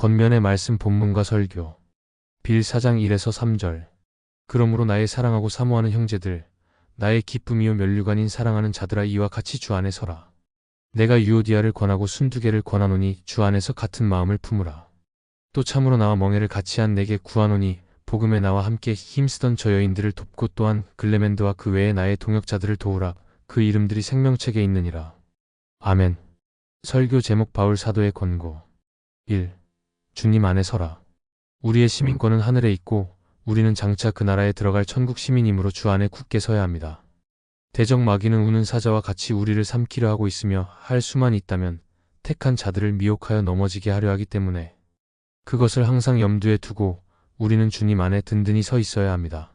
권면의 말씀 본문과 설교. 빌 4장 1에서 3절. 그러므로 나의 사랑하고 사모하는 형제들, 나의 기쁨이요 면류관인 사랑하는 자들아 이와 같이 주 안에 서라. 내가 유오디아를 권하고 순두개를 권하노니 주 안에서 같은 마음을 품으라. 또 참으로 나와 멍해를 같이 한 내게 구하노니 복음에 나와 함께 힘쓰던 저 여인들을 돕고 또한 글레멘드와 그 외에 나의 동역자들을 도우라. 그 이름들이 생명책에 있느니라. 아멘. 설교 제목 바울 사도의 권고 1. 주님 안에 서라. 우리의 시민권은 하늘에 있고 우리는 장차 그 나라에 들어갈 천국 시민이므로 주 안에 굳게 서야 합니다. 대적 마귀는 우는 사자와 같이 우리를 삼키려 하고 있으며 할 수만 있다면 택한 자들을 미혹하여 넘어지게 하려 하기 때문에 그것을 항상 염두에 두고 우리는 주님 안에 든든히 서 있어야 합니다.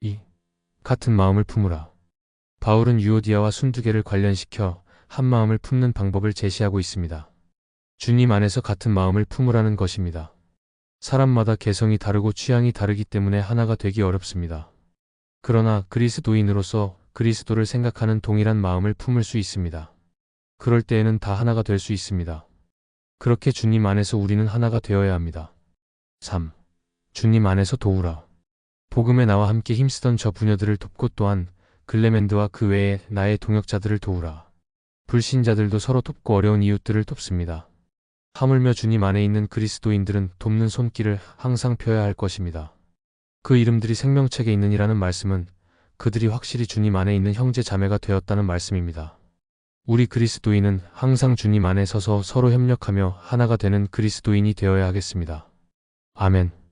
2. 같은 마음을 품으라. 바울은 유오디아와 순두개를 관련시켜 한 마음을 품는 방법을 제시하고 있습니다. 주님 안에서 같은 마음을 품으라는 것입니다. 사람마다 개성이 다르고 취향이 다르기 때문에 하나가 되기 어렵습니다. 그러나 그리스도인으로서 그리스도를 생각하는 동일한 마음을 품을 수 있습니다. 그럴 때에는 다 하나가 될 수 있습니다. 그렇게 주님 안에서 우리는 하나가 되어야 합니다. 3. 주님 안에서 도우라. 복음에 나와 함께 힘쓰던 저 부녀들을 돕고 또한 글레멘드와 그 외에 나의 동역자들을 도우라. 불신자들도 서로 돕고 어려운 이웃들을 돕습니다. 하물며 주님 안에 있는 그리스도인들은 돕는 손길을 항상 펴야 할 것입니다. 그 이름들이 생명책에 있느니라는 말씀은 그들이 확실히 주님 안에 있는 형제 자매가 되었다는 말씀입니다. 우리 그리스도인은 항상 주님 안에 서서 서로 협력하며 하나가 되는 그리스도인이 되어야 하겠습니다. 아멘.